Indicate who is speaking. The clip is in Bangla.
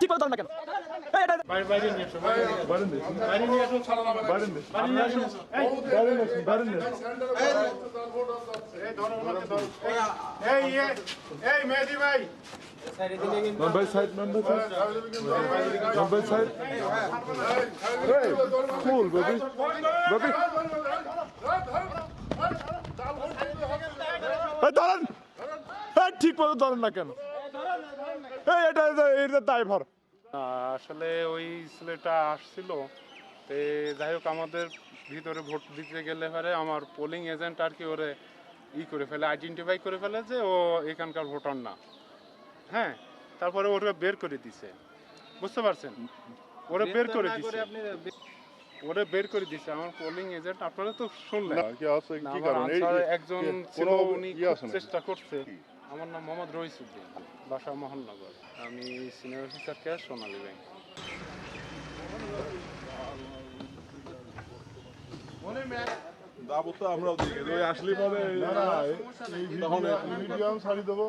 Speaker 1: ঠিক মতো দাঁড়ান না কেন? এই, এটা
Speaker 2: বাইরে বাইরে নিয়ে আসো বাইরে নিয়ে আসো।
Speaker 1: ঠিক মতো দাঁড়ান না কেন? এই এটা এটা- এটা ড্রাইভার
Speaker 2: আসলে ওই ছেলেটা আসছিল তে যাই হোক আমাদের ভিতরে ভোট দিতে গেলে পরে আমার পোলিং এজেন্ট আর কি ওরে ই করে ফেলে আইডেন্টিফাই করে ফেলে যে ও এখানকার ভোটার না। হ্যাঁ তারপরে ওরা বের করে দিছে। বুঝতে পারছেন? ওরা বের করে দিছে। ওরে বের করে দিছে। আমার পোলিং এজেন্ট আপনারা তো শুনলেন।
Speaker 3: কি আছে কি
Speaker 2: আমার
Speaker 3: কারণ?
Speaker 2: একজন ছিল উনি? চেষ্টা করছে। আমার নাম মোহাম্মদ রহিসুদ্দিন বাসা মোহননগর। আমি সিনিয়র অফিসার কে সোনালী ব্যাংক
Speaker 3: দাবো তো আমরাও দিই আসলে পাবে তখন মিডিয়াম শাড়ি দেবো।